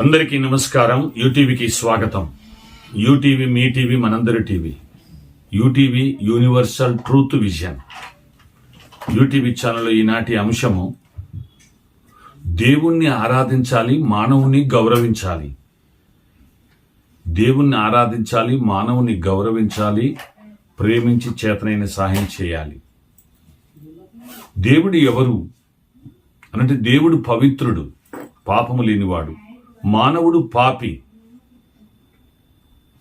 అందరికీ నమస్కారం. యూటీవీకి స్వాగతం. యూటీవీ మీ టీవీ మనందరి TV. UTV universal truth vision. UTV channel ఈనాటి అంశము దేవుణ్ణి ఆరాధించాలి మానవుని గౌరవించాలి. దేవుణ్ణి ఆరాధించాలి మానవుని గౌరవించాలి ప్రేమించి చేతనైన సహాయం చేయాలి. దేవుడు ఎవరు? అనంటే దేవుడు పవిత్రుడు పాపము లేనివాడు. మానవుడు పాపి.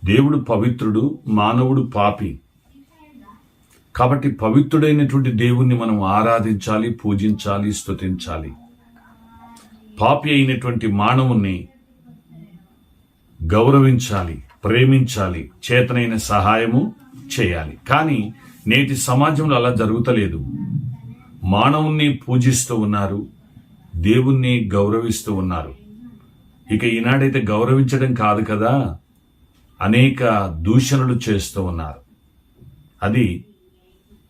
దేవుడు పవిత్రుడు మానవుడు పాపి. కాబట్టి పవిత్రుడైనటువంటి దేవుణ్ణి మనం ఆరాధించాలి పూజించాలి స్తుతించాలి. పాపి అయినటువంటి మానవుణ్ణి గౌరవించాలి ప్రేమించాలి చేతనైన సహాయము చేయాలి. కానీ నేటి సమాజంలో అలా జరుగుతలేదు. మానవుణ్ణి పూజిస్తూ ఉన్నారు దేవుణ్ణి గౌరవిస్తూ ఉన్నారు. ఇక ఈనాడైతే గౌరవించడం కాదు కదా? అనేక దూషణలు చేస్తూ ఉన్నారు. అది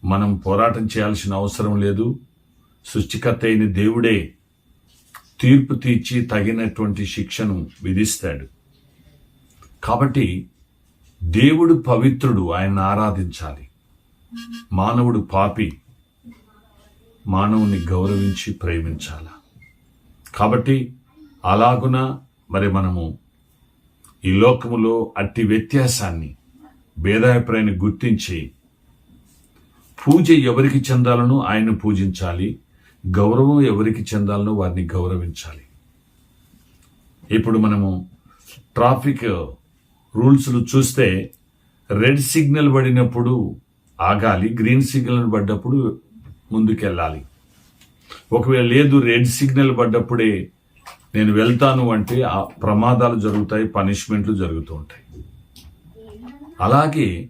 మనం పోరాటం చేయాల్సిన అవసరం లేదు. సృష్టికర్త అయిన దేవుడే తీర్పు తీర్చి తగినటువంటి శిక్షను విధిస్తాడు. కాబట్టి దేవుడు పవిత్రుడు ఆయన ఆరాధించాలి. మానవుడు పాపి మానవుని గౌరవించి ప్రేమించాల? కాబట్టి అలాగున మరి మనము ఈ లోకములో అట్టి వ్యత్యాసాన్ని భేదాభిప్రాయాన్ని గుర్తించి పూజ ఎవరికి చెందాలనో ఆయన పూజించాలి గౌరవం ఎవరికి చెందాలనో వారిని గౌరవించాలి. ఇప్పుడు మనము ట్రాఫిక్ రూల్స్లు చూస్తే రెడ్ సిగ్నల్ పడినప్పుడు ఆగాలి గ్రీన్ సిగ్నల్ పడ్డప్పుడు ముందుకెళ్ళాలి. ఒకవేళ లేదు రెడ్ సిగ్నల్ పడ్డప్పుడే నేను వెళ్తాను అంటే ఆ ప్రమాదాలు జరుగుతాయి పనిష్మెంట్లు జరుగుతూ ఉంటాయి. అలాగే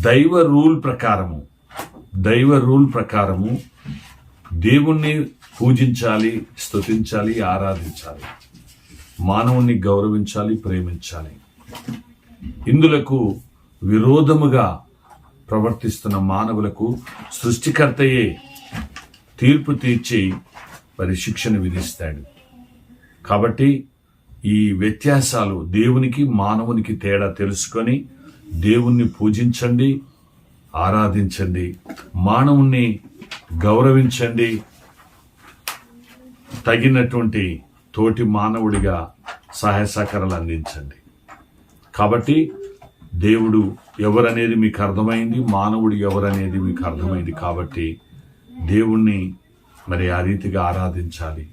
దైవ రూల్ ప్రకారము దైవ రూల్ ప్రకారము దేవుణ్ణి పూజించాలి స్తుతించాలి ఆరాధించాలి మానవుణ్ణి గౌరవించాలి ప్రేమించాలి. ఇందులకు విరోధముగా ప్రవర్తిస్తున్న మానవులకు సృష్టికర్తయే తీర్పు తీర్చి మరి శిక్షను విధిస్తాడు. కాబట్టి ఈ వ్యత్యాసాలు దేవునికి మానవునికి తేడా తెలుసుకొని దేవుణ్ణి పూజించండి ఆరాధించండి మానవుణ్ణి గౌరవించండి. తగినటువంటి తోటి మానవుడిగా సహాయ సహకారాలు అందించండి. కాబట్టి దేవుడు ఎవరనేది మీకు అర్థమైంది మానవుడు ఎవరనేది మీకు అర్థమైంది కాబట్టి దేవుణ్ణి మరి ఆ రీతిగా ఆరాధించాలి.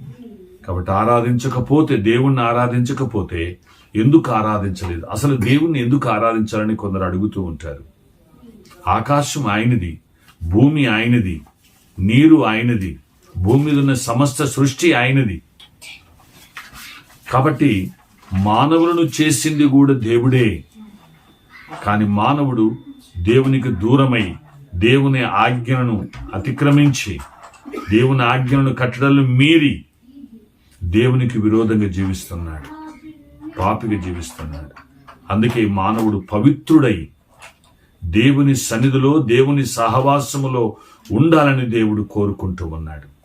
కాబట్టి ఆరాధించకపోతే దేవుణ్ణి ఆరాధించకపోతే ఎందుకు ఆరాధించలేదు? అసలు దేవుణ్ణి ఎందుకు ఆరాధించాలని కొందరు అడుగుతూ ఉంటారు. ఆకాశం ఆయనది భూమి ఆయనది నీరు ఆయనది భూమి మీద ఉన్న సమస్త సృష్టి ఆయనది. కాబట్టి మానవులను చేసింది కూడా దేవుడే. కానీ మానవుడు దేవునికి దూరమై దేవుని ఆజ్ఞలను అతిక్రమించి దేవుని ఆజ్ఞలను కట్టడలు మీరి దేవునికి విరోధంగా జీవిస్తున్నాడు. పాపిగా జీవిస్తున్నాడు. అందుకే మానవుడు పవిత్రుడై దేవుని సన్నిధిలో దేవుని సహవాసములో ఉండాలని దేవుడు కోరుకుంటూ ఉన్నాడు.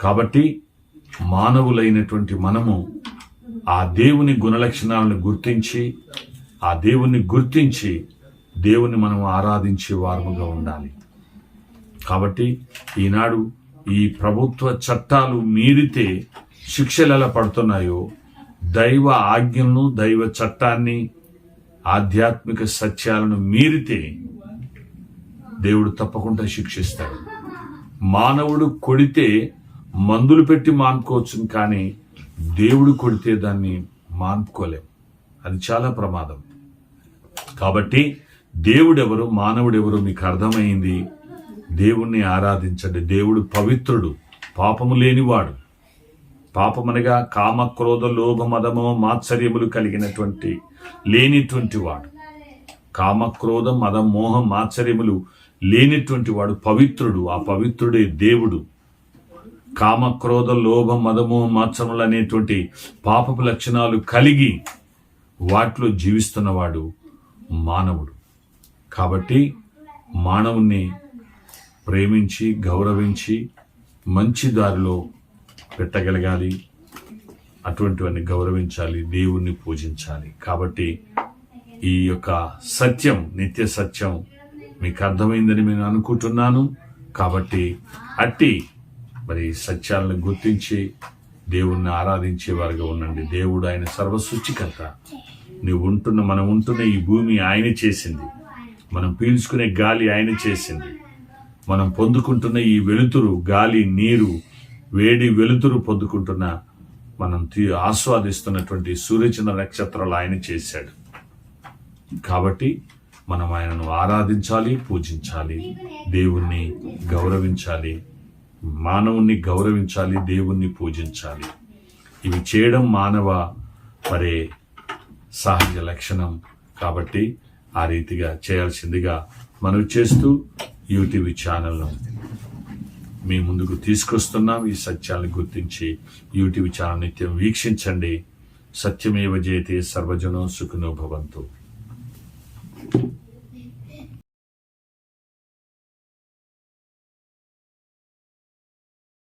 కాబట్టి మానవులైనటువంటి మనము ఆ దేవుని గుణలక్షణాలను గుర్తించి ఆ దేవుని గుర్తించి దేవుని మనం ఆరాధించే వారముగా ఉండాలి. కాబట్టి ఈనాడు ఈ ప్రభుత్వ చట్టాలు మీరితే శిక్షలు ఎలా పడుతున్నాయో దైవ ఆజ్ఞలను దైవ చట్టాన్ని ఆధ్యాత్మిక సత్యాలను మీరితే దేవుడు తప్పకుండా శిక్షిస్తాడు. మానవుడు కొడితే మందులు పెట్టి మానుకోవచ్చు కానీ దేవుడు కొడితే దాన్ని మానుకోలేం. అది చాలా ప్రమాదం. కాబట్టి దేవుడెవరు మానవుడెవరు మీకు అర్థమైంది? దేవుణ్ణి ఆరాధించండి. దేవుడు పవిత్రుడు పాపము లేనివాడు. పాపమనగా కామ క్రోధ లోభ మదము మాత్సర్యములు కలిగినటువంటి లేనిటువంటి వాడు. కామ క్రోధ మద మోహం మాత్సర్యములు లేనిటువంటి వాడు పవిత్రుడు. ఆ పవిత్రుడే దేవుడు. కామ క్రోధ లోభ మదము మాత్సములు అనేటువంటి పాపపు లక్షణాలు కలిగి వాటిలో జీవిస్తున్నవాడు మానవుడు. కాబట్టి మానవుణ్ణి ప్రేమించి గౌరవించి మంచి దారిలో పెట్టగలగాలి. అటువంటివన్నీ గౌరవించాలి దేవుణ్ణి పూజించాలి. కాబట్టి ఈ యొక్క సత్యం నిత్య సత్యం మీకు అర్థమైందని నేను అనుకుంటున్నాను. కాబట్టి అట్టి మరి సత్యాలను గుర్తించి దేవుణ్ణి ఆరాధించే వారిగా ఉండండి. దేవుడు ఆయన సర్వసృష్టికర్త. నువ్వు ఉంటున్న మనం ఉంటున్న ఈ భూమి ఆయన చేసింది. మనం పీల్చుకునే గాలి ఆయన చేసింది. మనం పొందుకుంటున్న ఈ వెలుతురు గాలి నీరు వేడి వెలుతురు పొందుకుంటున్న మనం తీ- ఆస్వాదిస్తున్నటువంటి సూర్యచంద్ర నక్షత్రాలు ఆయన చేశాడు. కాబట్టి మనం ఆయనను ఆరాధించాలి పూజించాలి దేవుణ్ణి గౌరవించాలి మానవుణ్ణి గౌరవించాలి దేవుణ్ణి పూజించాలి. ఇవి చేయడం మానవ మరే సహజ లక్షణం. కాబట్టి ఆ రీతిగా చేయాల్సిందిగా మనవి చేస్తూ యూటీవీ ఛానల్ను మీ ముందుకు తీసుకొస్తున్నాం. ఈ సత్యాన్ని గుర్తించి యూటీవీ ఛానల్ నిత్యం వీక్షించండి. సత్యమేవ జయతే సర్వజనో సుఖినో భవంతు.